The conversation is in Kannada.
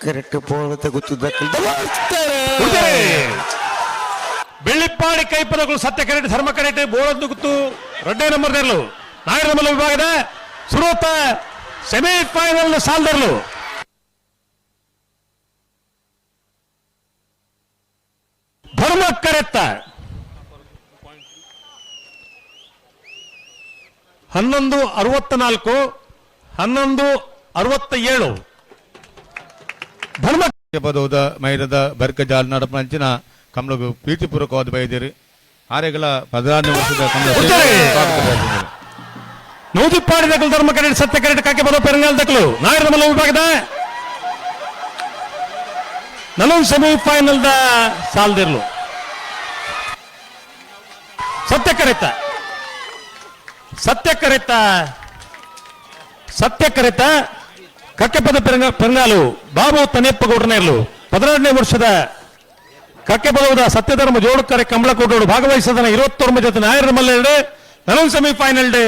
ಕರೆಕ್ಟ್ ಪೋಳತೆ ಗೊತ್ತಿದ್ದ ಬೆಳ್ಳಿಪ್ಪಾಡಿ ಕೈಪದಗಳು ಸತ್ಯ ಕರೆಕ್ಟ್ ಧರ್ಮ ಕರೆಕ್ಟ್ ಬೋಳದ್ದು ಗುತ್ತು ರೆಡ್ಡೆ ನಂಬರ್ ದರ್ಲು ನಾಯಕ ಮಲ ವಿಭಾಗದ ಸುರೋತ ಸೆಮಿಫೈನಲ್ ಸಾಲ್ದರ್ಲು ಧರ್ಮ ಕರೆತ್ತ. ಹನ್ನೊಂದು ಅರವತ್ತ ನಾಲ್ಕು ಹನ್ನೊಂದು ಅರವತ್ತ ಏಳು ಧರ್ಮ ಪದೌದ ಮೈರದ ಬರ್ಕಜಾಲ್ ನಡಪಂಚಿನ ಕಮಲಗು ಪ್ರೀತಿಪೂರ್ವಕವಾದ ಬಯದಿರಿ. ಆರೆಗಳ ಹದಿನಾರನೇ ವರ್ಷದ ಕಮಲ. ನೂದಿಪ್ಪಾಡಿ ದಕ್ಕಲು ಧರ್ಮ ಕರೆಕ್ಟ್ ಸತ್ಯ ಕರೆಕ್ಟ್ ಕಾಕೆ ಬರೋ ಪೆರಂಗಲ್ ದಕ್ಕಲು ನಾಯರ ಮಲ್ಲ ವಿಭಾಗದ ನಲವತ್ತು ಸೆಮಿಫೈನಲ್ ದ ಸಾಲ್ದಿರ್ಲು. ಸತ್ಯ ಕರೆತ. ಸತ್ಯ ಕರೆತ. ಸತ್ಯ ಕರೆತ. ಕಕ್ಕೆಪದ ಪೆರಂಗ ಪೆರಂಗಾಲು ಬಾಬು ತನೆಪ್ಪಗೌಡನೇ ಗೌಡನೇರ್ಲು ಹದಿನಾರನೇ ವರ್ಷದ ಕಕ್ಕೆಪದ ಸತ್ಯಧರ್ಮ ಜೋಡುಕರೆ ಕಮಲಕೋಟೋಡು ಭಾಗವಹಿಸದ ಇರುವತ್ತೊಂಬತ್ತು ಜೊತೆ ನಾಯರ ಮಲ್ಲೆ ನಲವತ್ತು ಸೆಮಿಫೈನಲ್ ಡೇ